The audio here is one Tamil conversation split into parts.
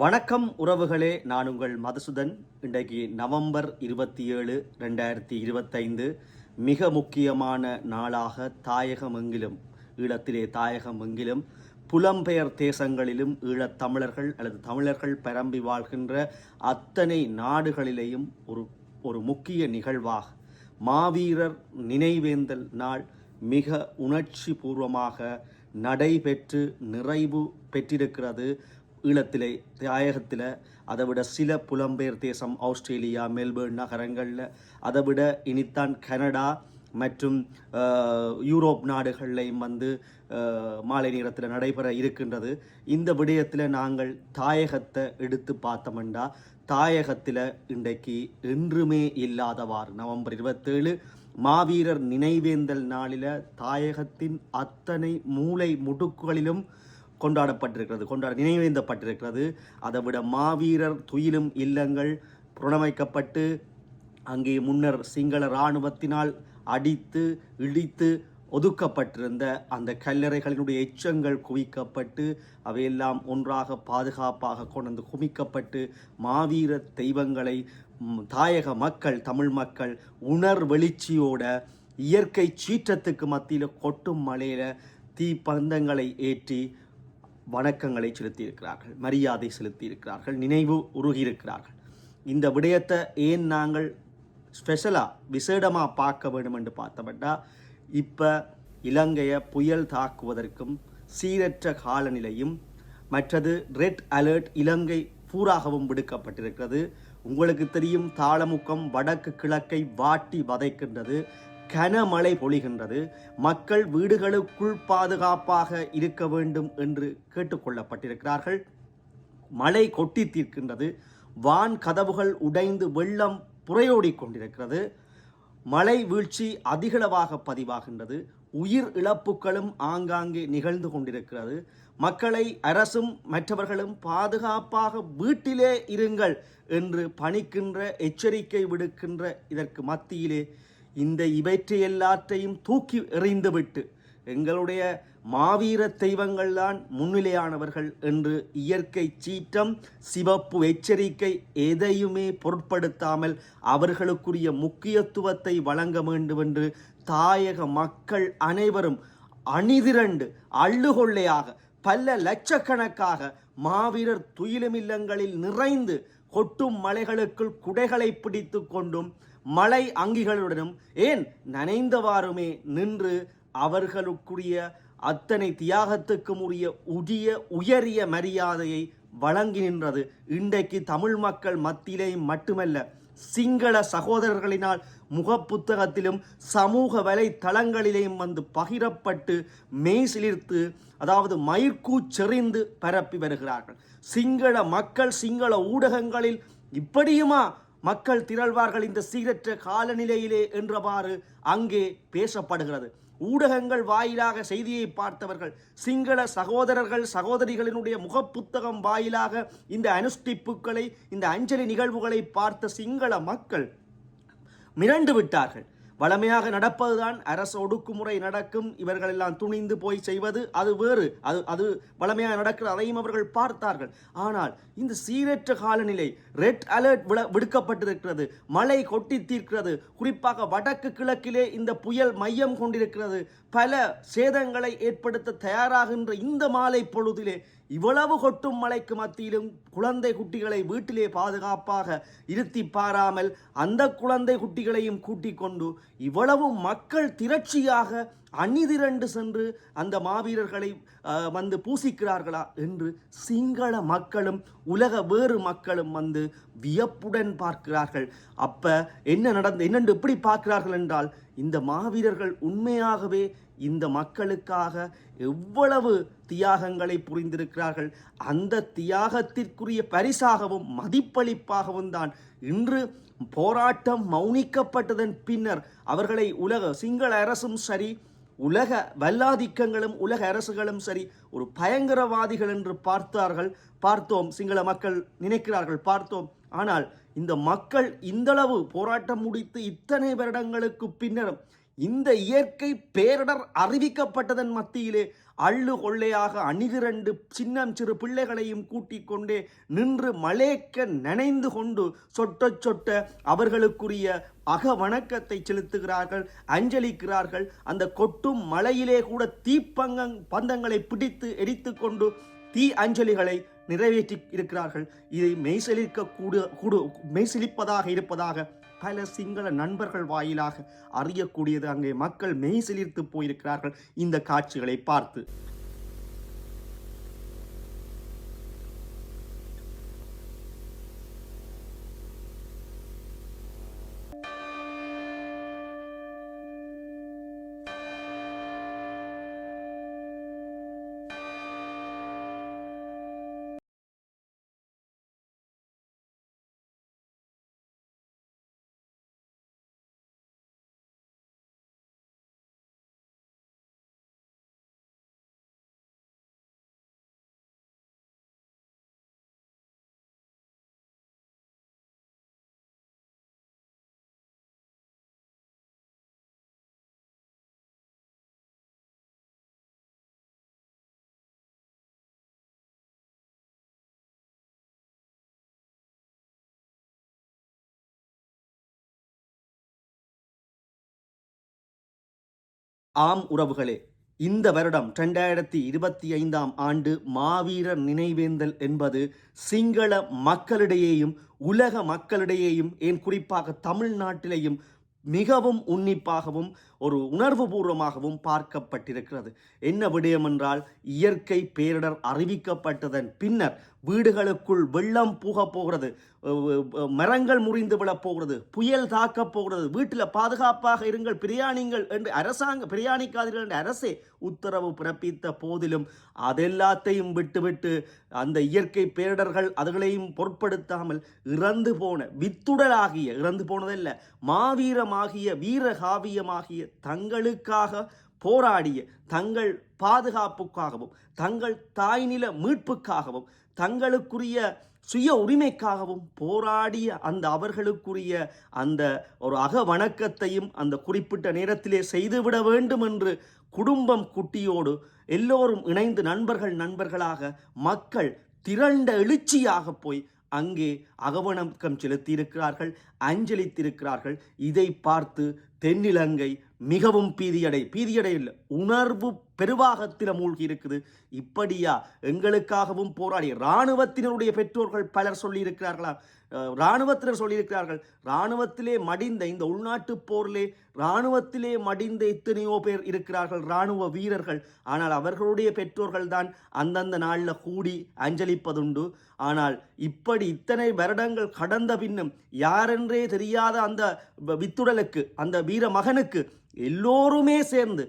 வணக்கம் உறவுகளே நான் உங்கள் மதுசுதன். இன்றைக்கு நவம்பர் இருபத்தி ஏழு ரெண்டாயிரத்தி இருபத்தைந்து. மிக முக்கியமான நாளாக தாயகம் எங்கிலும் ஈழத்திலே தாயகம் எங்கிலும் புலம்பெயர் தேசங்களிலும் ஈழத் தமிழர்கள் அல்லது தமிழர்கள் பரம்பி வாழ்கின்ற அத்தனை நாடுகளிலேயும் ஒரு ஒரு முக்கிய நிகழ்வாக மாவீரர் நினைவேந்தல் நாள் மிக உணர்ச்சி பூர்வமாக நடைபெற்று நிறைவு பெற்றிருக்கிறது. ஈழத்திலே தாயகத்தில் அதை விட சில புலம்பெயர் தேசம் ஆஸ்திரேலியா மெல்பேர்ன் நகரங்களில் அதை விட இனித்தான் கனடா மற்றும் யூரோப் நாடுகள்லையும் வந்து மாலை நேரத்தில் நடைபெற இருக்கின்றது. இந்த விடயத்தில் நாங்கள் தாயகத்தை எடுத்து பார்த்தோம்னா தாயகத்தில் இன்றைக்கு என்றுமே இல்லாதவாறு நவம்பர் இருபத்தேழு மாவீரர் நினைவேந்தல் நாளில் தாயகத்தின் அத்தனை மூலை முடுக்குகளிலும் கொண்டாடப்பட்டிருக்கிறது கொண்டாட நினைவேந்தப்பட்டிருக்கிறது. அதை விட மாவீரர் துயிலும் இல்லங்கள் புனமைக்கப்பட்டு அங்கே முன்னர் சிங்கள இராணுவத்தினால் அடித்து இடித்து ஒதுக்கப்பட்டிருந்த அந்த கல்லறைகளினுடைய எச்சங்கள் குவிக்கப்பட்டு அவையெல்லாம் ஒன்றாக பாதுகாப்பாக கொண்டு வந்து குமிக்கப்பட்டு மாவீர தெய்வங்களை தாயக மக்கள் தமிழ் மக்கள் உணர் வெளிச்சியோட இயற்கை சீற்றத்துக்கு மத்தியில் கொட்டும் மலையில் தீப்பந்தங்களை ஏற்றி வணக்கங்களை செலுத்தியிருக்கிறார்கள் மரியாதை செலுத்தியிருக்கிறார்கள் நினைவு உருகியிருக்கிறார்கள். இந்த விடயத்தை ஏன் நாங்கள் ஸ்பெஷலாக விசேடமாக பார்க்க வேண்டும் என்று பார்த்தோம்னா இப்போ இலங்கையை புயல் தாக்குவதற்கும் சீரற்ற காலநிலையும் மற்றது ரெட் அலர்ட் இலங்கை பூராகவும் விடுக்கப்பட்டிருக்கிறது. உங்களுக்கு தெரியும் தாளமுக்கம் வடக்கு கிழக்கை வாட்டி வதைக்கின்றது. கனமழை பொழிகின்றது. மக்கள் வீடுகளுக்குள் பாதுகாப்பாக இருக்க வேண்டும் என்று கேட்டுக்கொள்ளப்பட்டிருக்கிறார்கள் மழை கொட்டி தீர்க்கின்றது. வான் கதவுகள் உடைந்து வெள்ளம் புறையோடி கொண்டிருக்கிறது. மழை வீழ்ச்சி அதிகளவாக பதிவாகின்றது. உயிர் இழப்புகளும் ஆங்காங்கே நிகழ்ந்து கொண்டிருக்கிறது. மக்களை அரசும் மற்றவர்களும் பாதுகாப்பாக வீட்டிலே இருங்கள் என்று பணிக்கின்ற எச்சரிக்கை விடுக்கின்ற இதற்கு மத்தியிலே இந்த இவற்றை எல்லாற்றையும் தூக்கி எறிந்துவிட்டு எங்களுடைய மாவீர தெய்வங்கள்தான் முன்னிலையானவர்கள் என்று இயற்கை சீற்றம் சிவப்பு எச்சரிக்கை எதையுமே பொருட்படுத்தாமல் அவர்களுக்குரிய முக்கியத்துவத்தை வழங்க வேண்டும் என்று தாயக மக்கள் அனைவரும் அணிதிரண்டு அள்ளுகொள்ளையாக பல லட்சக்கணக்காக மாவீரர் துயிலுமில்லங்களில் நிறைந்து கொட்டும் மலைகளுக்குள் குடைகளை பிடித்து கொண்டும் மலை அங்கிகளுடனும் ஏன் நனைந்தவாறுமே நின்று அவர்களுக்குரிய அத்தனை தியாகத்துக்கும் உரிய உரிய உயரிய மரியாதையை வழங்கி நின்றது. இன்றைக்கு தமிழ் மக்கள் மத்தியிலேயும் மட்டுமல்ல சிங்கள சகோதரர்களினால் முகப்புத்தகத்திலும் சமூக வலைத்தளங்களிலேயும் வந்து பகிரப்பட்டு மெய்சிலிர்த்து அதாவது மயிர்கூச்செறிந்து பரப்பி வருகிறார்கள். சிங்கள மக்கள் சிங்கள ஊடகங்களில் இப்படியுமா மக்கள் திரள்வார்கள் இந்த சீரற்ற காலநிலையிலே என்றவாறு அங்கே பேசப்படுகிறது. ஊடகங்கள் வாயிலாக செய்தியை பார்த்தவர்கள் சிங்கள சகோதரர்கள் சகோதரிகளினுடைய முகப்புத்தகம் வாயிலாக இந்த அனுஷ்டிப்புகளை இந்த அஞ்சலி நிகழ்வுகளை பார்த்த சிங்கள மக்கள் மிரண்டு விட்டார்கள். வளமையாக நடப்பதுதான் அரசு ஒடுக்குமுறை நடக்கும். இவர்கள் எல்லாம் துணிந்து போய் செய்வது அது வேறு. அது அது வளமையாக நடக்கிறது அதையும் அவர்கள் பார்த்தார்கள். ஆனால் இந்த சீரற்ற காலநிலை ரெட் அலர்ட் விட விடுக்கப்பட்டிருக்கிறது. மழை கொட்டி தீர்க்கிறது. குறிப்பாக வடக்கு கிழக்கிலே இந்த புயல் மையம் கொண்டிருக்கிறது. பல சேதங்களை ஏற்படுத்த தயாராகின்ற இந்த மாலை பொழுதிலே இவ்வளவு கொட்டும் மலைக்கு மத்தியிலும் குழந்தை குட்டிகளை வீட்டிலே பாதுகாப்பாக இருத்தி பாராமல் அந்த குழந்தை குட்டிகளையும் கூட்டிக் கொண்டு இவ்வளவு மக்கள் திரட்சியாக அணிதிரண்டு சென்று அந்த மாவீரர்களை அஹ், வந்து பூசிக்கிறார்களா என்று சிங்கள மக்களும் உலக வேறு மக்களும் வந்து வியப்புடன் பார்க்கிறார்கள். அப்ப என்ன நடந்து என்னென்று எப்படி பார்க்கிறார்கள் என்றால் இந்த மாவீரர்கள் உண்மையாகவே இந்த மக்களுக்காக எவ்வளவு தியாகங்களை புரிந்திருக்கிறார்கள். அந்த தியாகத்திற்குரிய பரிசாகவும் மதிப்பளிப்பாகவும் தான் இன்று போராட்டம் மௌனிக்கப்பட்டதன் பின்னர் அவர்களை உலக சிங்கள அரசும் சரி உலக வல்லாதிக்கங்களும் உலக அரசுகளும் சரி ஒரு பயங்கரவாதிகள் என்று பார்த்தார்கள். பார்த்தோம் சிங்கள மக்கள் நினைக்கிறார்கள் பார்த்தோம். ஆனால் இந்த மக்கள் இந்தளவு போராட்டம் முடித்து இத்தனை வருடங்களுக்கு பின்னரும் இந்த இயற்கை பேரிடர் அறிவிக்கப்பட்டதன் மத்தியிலே அள்ளு கொள்ளையாக அணிதிரண்டு சின்னம் சிறு பிள்ளைகளையும் கூட்டிக் கொண்டே நின்று மலேக்க நனைந்து கொண்டு சொட்ட சொட்ட அவர்களுக்குரிய அக வணக்கத்தை செலுத்துகிறார்கள் அஞ்சலிக்கிறார்கள். அந்த கொட்டும் மலையிலே கூட தீப்பங்க பந்தங்களை பிடித்து எரித்து கொண்டு தீ அஞ்சலிகளை நிறைவேற்றி இருக்கிறார்கள். இதை மெய்சலிக்க கூடு கூடு மெய்சிலிப்பதாக இருப்பதாக பல சிங்கள நண்பர்கள் வாயிலாக அறியக்கூடியது அங்கே மக்கள் மெய்சிலிர்த்து போயிருக்கிறார்கள். இந்த காட்சிகளை பார்த்து. ஆம் உறவுகளே இந்த வருடம் ரெண்டாயிரத்தி இருபத்தி ஐந்தாம் ஆண்டு மாவீரர் நினைவேந்தல் என்பது சிங்கள மக்களிடையேயும் உலக மக்களிடையேயும் ஏன் குறிப்பாக தமிழ்நாட்டிலேயும் மிகவும் உன்னிப்பாகவும் ஒரு உணர்வுபூர்வமாகவும் பார்க்கப்பட்டிருக்கிறது. என்ன விடயம் என்றால் இயற்கை பேரிடர் அறிவிக்கப்பட்டதன் பின்னர் வீடுகளுக்குள் வெள்ளம் புக போகிறது. மரங்கள் முறிந்து விழப் போகிறது. புயல் தாக்கப் போகிறது. வீட்டில் பாதுகாப்பாக இருங்கள் பிரயாணிங்கள் என்று அரசாங்க பிரயாணிக்காதீர்கள் என்று அரசே உத்தரவு பிறப்பித்த போதிலும் அதெல்லாத்தையும் விட்டுவிட்டு அந்த இயற்கை பேரிடர்கள் அதுகளையும் பொருட்படுத்தாமல் இறந்து போன வித்துடலாகிய இறந்து போனதல்ல மாவீரமாகிய வீரகாவியமாகிய தங்களுக்காக போராடிய தங்கள் பாதுகாப்புக்காகவும் தங்கள் தாய்நில மீட்புக்காகவும் தங்களுக்குரிய சுய உரிமைக்காகவும் போராடிய அந்த அவர்களுக்குரிய அந்த ஒரு அக வணக்கத்தையும் அந்த குறிப்பிட்ட நேரத்திலே செய்துவிட வேண்டும் என்று குடும்பம் குட்டியோடு எல்லோரும் இணைந்து நண்பர்கள் நண்பர்களாக மக்கள் திரண்ட எழுச்சியாக போய் அங்கே அகவணக்கம் செலுத்தியிருக்கிறார்கள் அஞ்சலித்திருக்கிறார்கள். இதை பார்த்து தென்னிலங்கை மிகவும் பீதியடை பீதியடை இல்லை உணர்வு பெருவாகத்தில் மூழ்கி இருக்குது. இப்படியா எங்களுக்காகவும் போராடி இராணுவத்தினருடைய பெற்றோர்கள் பலர் சொல்லியிருக்கிறார்களா? இராணுவத்தினர் சொல்லியிருக்கிறார்கள். இராணுவத்திலே மடிந்த இந்த உள்நாட்டு போரிலே இராணுவத்திலே மடிந்த எத்தனையோ பேர் இருக்கிறார்கள் இராணுவ வீரர்கள். ஆனால் அவர்களுடைய பெற்றோர்கள் தான் அந்தந்த நாளில் கூடி அஞ்சலிப்பதுண்டு. ஆனால் இப்படி இத்தனை வருடங்கள் கடந்த பின்னும் யாரென்றே தெரியாத அந்த வித்துடலுக்கு அந்த வீர மகனுக்கு எல்லோருமே சேர்ந்து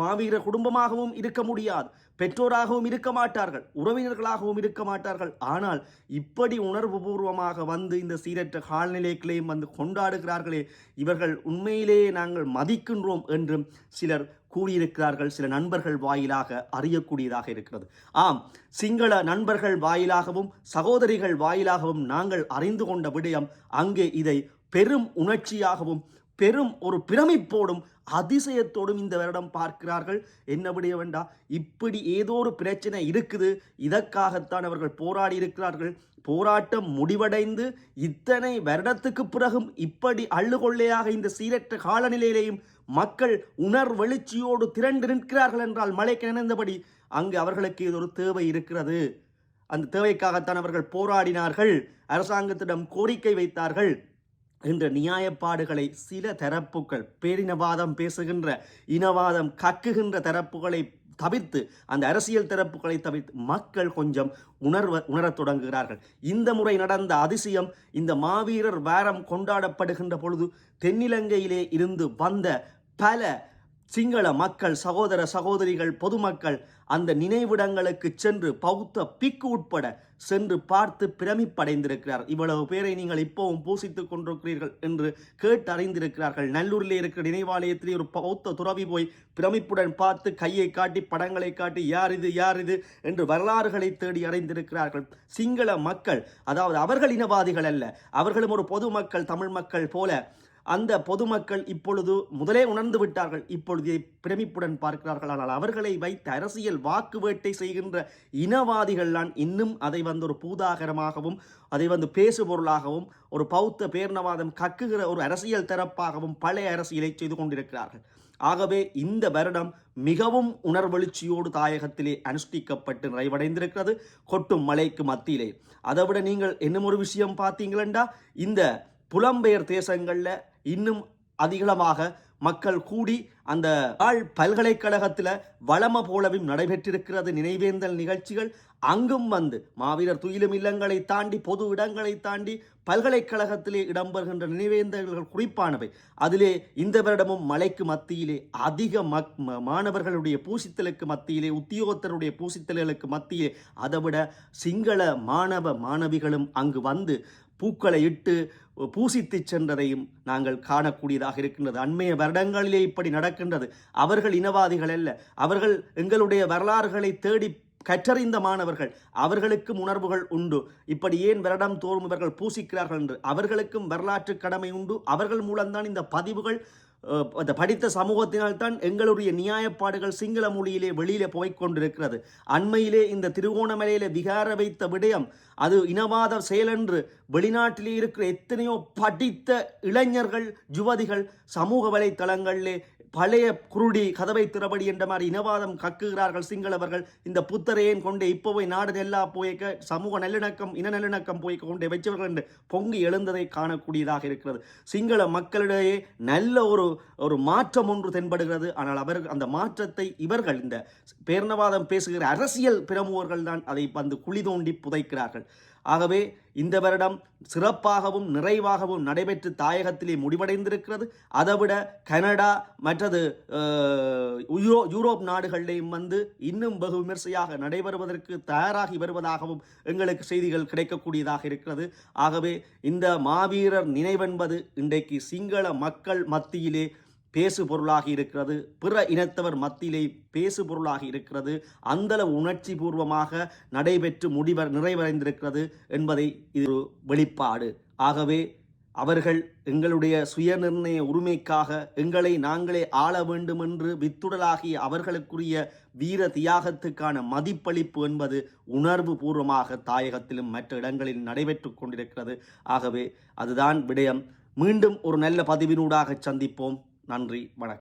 மாவீர குடும்பமாகவும் இருக்க முடியாது. பெற்றோராகவும் இருக்க மாட்டார்கள். உறவினர்களாகவும் இருக்க மாட்டார்கள். ஆனால் இப்படி உணர்வு பூர்வமாக வந்து இந்த சீரற்ற கால்நிலைகளையும் வந்து கொண்டாடுகிறார்களே இவர்கள் உண்மையிலேயே நாங்கள் மதிக்கின்றோம் என்றும் சிலர் கூறியிருக்கிறார்கள். சில நண்பர்கள் வாயிலாக அறியக்கூடியதாக இருக்கிறது. ஆம் சிங்கள நண்பர்கள் வாயிலாகவும் சகோதரிகள் வாயிலாகவும் நாங்கள் அறிந்து கொண்ட விடயம் அங்கே இதை பெரும் உணர்ச்சியாகவும் பெரும் ஒரு பிரமிப்போடும் அதிசயத்தோடும் இந்த வருடம் பார்க்கிறார்கள். என்னபடிய வேண்டா? இப்படி ஏதோ ஒரு பிரச்சனை இருக்குது. இதற்காகத்தான் அவர்கள் போராடி இருக்கிறார்கள். போராட்டம் முடிவடைந்து இத்தனை வருடத்துக்கு பிறகும் இப்படி அள்ளுகொள்ளையாக இந்த சீரற்ற காலநிலையிலேயும் மக்கள் உணர் வெளிச்சியோடு திரண்டு நிற்கிறார்கள் என்றால் மலைக்கு நினைந்தபடி அங்கு அவர்களுக்கு இது ஒரு தேவை இருக்கிறது. அந்த தேவைக்காகத்தான் அவர்கள் போராடினார்கள். அரசாங்கத்திடம் கோரிக்கை வைத்தார்கள். என்ற நியாயப்பாடுகளை சில தரப்புகள் பேரினவாதம் பேசுகின்ற இனவாதம் கக்குகின்ற தரப்புகளை தவிர்த்து அந்த அரசியல் தரப்புகளை தவிர்த்து மக்கள் கொஞ்சம் உணர்வ உணரத் தொடங்குகிறார்கள். இந்த முறை நடந்த அதிசயம் இந்த மாவீரர் வாரம் கொண்டாடப்படுகின்ற பொழுது தென்னிலங்கையிலே இருந்து வந்த பல சிங்கள மக்கள் சகோதர சகோதரிகள் பொதுமக்கள் அந்த நினைவிடங்களுக்கு சென்று பௌத்த பிக்கு உட்பட சென்று பார்த்து பிரமிப்படைந்திருக்கிறார். இவ்வளவு பேரை நீங்கள் இப்போவும் பூசித்துக் கொண்டிருக்கிறீர்கள் என்று கேட்டு அறிந்திருக்கிறார்கள் நல்லூரிலே இருக்கிற நினைவாலயத்திலே ஒரு பௌத்த துறவி போய் பிரமிப்புடன் பார்த்து கையை காட்டி படங்களை காட்டி யார் இது யார் இது என்று வரலாறுகளை தேடி அடைந்திருக்கிறார்கள் சிங்கள மக்கள் அதாவது அவர்கள் இனவாதிகள் அல்ல அவர்களும் ஒரு பொதுமக்கள் தமிழ் மக்கள் போல அந்த பொதுமக்கள் இப்பொழுது முதலே உணர்ந்து விட்டார்கள். இப்பொழுது பிரமிப்புடன் பார்க்கிறார்கள். ஆனால் அவர்களை வைத்து அரசியல் வாக்கு வேட்டை செய்கின்ற இனவாதிகள்லாம் இன்னும் அதை வந்து ஒரு பூதாகரமாகவும் அதை வந்து பேசுபொருளாகவும் ஒரு பௌத்த பேர்ணவாதம் கக்குகிற ஒரு அரசியல் தரப்பாகவும் பழைய அரசியலை செய்து கொண்டிருக்கிறார்கள். ஆகவே இந்த வருடம் மிகவும் உணர்வெழுச்சியோடு தாயகத்திலே அனுஷ்டிக்கப்பட்டு நிறைவடைந்திருக்கிறது. கொட்டும் மலைக்கு மத்தியிலே. அதைவிட நீங்கள் இன்னும் ஒரு விஷயம் பார்த்தீங்களா இந்த புலம்பெயர் தேசங்களில் இன்னும் அதிகளமாக மக்கள் கூடி அந்த ஆள் பல்கலைக்கழகத்தில் வளம போலவும் நடைபெற்றிருக்கிறது. நினைவேந்தல் நிகழ்ச்சிகள் அங்கும் வந்து மாவீரர் துயிலும் இல்லங்களை தாண்டி பொது இடங்களை தாண்டி பல்கலைக்கழகத்திலே இடம்பெறுகின்ற நினைவேந்தல்கள் குறிப்பானவை. அதிலே இந்த வருடமும் மலைக்கு மத்தியிலே அதிக மக் மாணவர்களுடைய பூசித்தலுக்கு மத்தியிலே உத்தியோகத்தருடைய பூசித்தல்களுக்கு மத்தியிலே அதைவிட சிங்கள மாணவ மாணவிகளும் அங்கு வந்து பூக்களை இட்டு பூசித்து சென்றதையும் நாங்கள் காணக்கூடியதாக இருக்கின்றது. அண்மைய வருடங்களிலே இப்படி நடக்கின்றது. அவர்கள் இனவாதிகள் அல்ல. அவர்கள் எங்களுடைய வரலாறுகளை தேடி கற்றறிந்த மாணவர்கள் அவர்களுக்கும் உணர்வுகள் உண்டு. இப்படி ஏன் வருடம் தோறும் இவர்கள் பூசிக்கிறார்கள் என்று? அவர்களுக்கும் வரலாற்று கடமை உண்டு. அவர்கள் மூலம்தான் இந்த பதிவுகள் அந்த படித்த சமூகத்தினால்தான் எங்களுடைய நியாயப்பாடுகள் சிங்கள மொழியிலே வெளியிலே போய்க் கொண்டிருக்கிறது. அண்மையிலே இந்த திருவோணமலையிலே விகார வைத்த விடயம் அது இனவாத செயலென்று வெளிநாட்டிலே இருக்கிற எத்தனையோ படித்த இளைஞர்கள் யுவதிகள் சமூக வலைத்தளங்களிலே பழைய குருடி கதவை திறபடி என்ற மாதிரி இனவாதம் கக்குகிறார்கள் சிங்களவர்கள். இந்த புத்தரையன் கொண்டே இப்போ போய் நாடு எல்லா போய்க்க சமூக நல்லிணக்கம் இன நல்லிணக்கம் போய்க்க கொண்டே வச்சவர்கள் என்று பொங்கி எழுந்ததை காணக்கூடியதாக இருக்கிறது. சிங்கள மக்களிடையே நல்ல ஒரு ஒரு மாற்றம் ஒன்று தென்படுகிறது. ஆனால் அவர் அந்த மாற்றத்தை இவர்கள் இந்த பேர்ணவாதம் பேசுகிற அரசியல் பிரமுகர்கள் தான் அதை வந்து குழி தோண்டி புதைக்கிறார்கள். ஆகவே இந்த வருடம் சிறப்பாகவும் நிறைவாகவும் நடைபெற்று தாயகத்திலே முடிவடைந்திருக்கிறது. அதைவிட கனடா மற்றது யூரோ யூரோப் நாடுகளிலேயும் வந்து இன்னும் வெகு விமர்சையாக நடைபெறுவதற்கு தயாராகி வருவதாகவும் எங்களுக்கு செய்திகள் கிடைக்கக்கூடியதாக இருக்கிறது. ஆகவே இந்த மாவீரர் நினைவென்பது இன்றைக்கு சிங்கள மக்கள் மத்தியிலே பேசு பொருளாகி இருக்கிறது. பிற இனத்தவர் மத்தியிலே பேசு பொருளாகி இருக்கிறது. அந்தளவு உணர்ச்சி பூர்வமாக நடைபெற்று முடிவ நிறைவடைந்திருக்கிறது என்பதை இது ஒரு வெளிப்பாடு. ஆகவே அவர்கள் எங்களுடைய சுயநிர்ணய உரிமைக்காக எங்களை நாங்களே ஆள வேண்டும் என்று வித்துடலாகிய அவர்களுக்குரிய வீர தியாகத்துக்கான மதிப்பளிப்பு என்பது உணர்வு பூர்வமாக தாயகத்திலும் மற்ற இடங்களில் நடைபெற்று கொண்டிருக்கிறது. ஆகவே அதுதான் விடயம். மீண்டும் ஒரு நல்ல பதிவினூடாக சந்திப்போம். நன்றி வணக்கம்.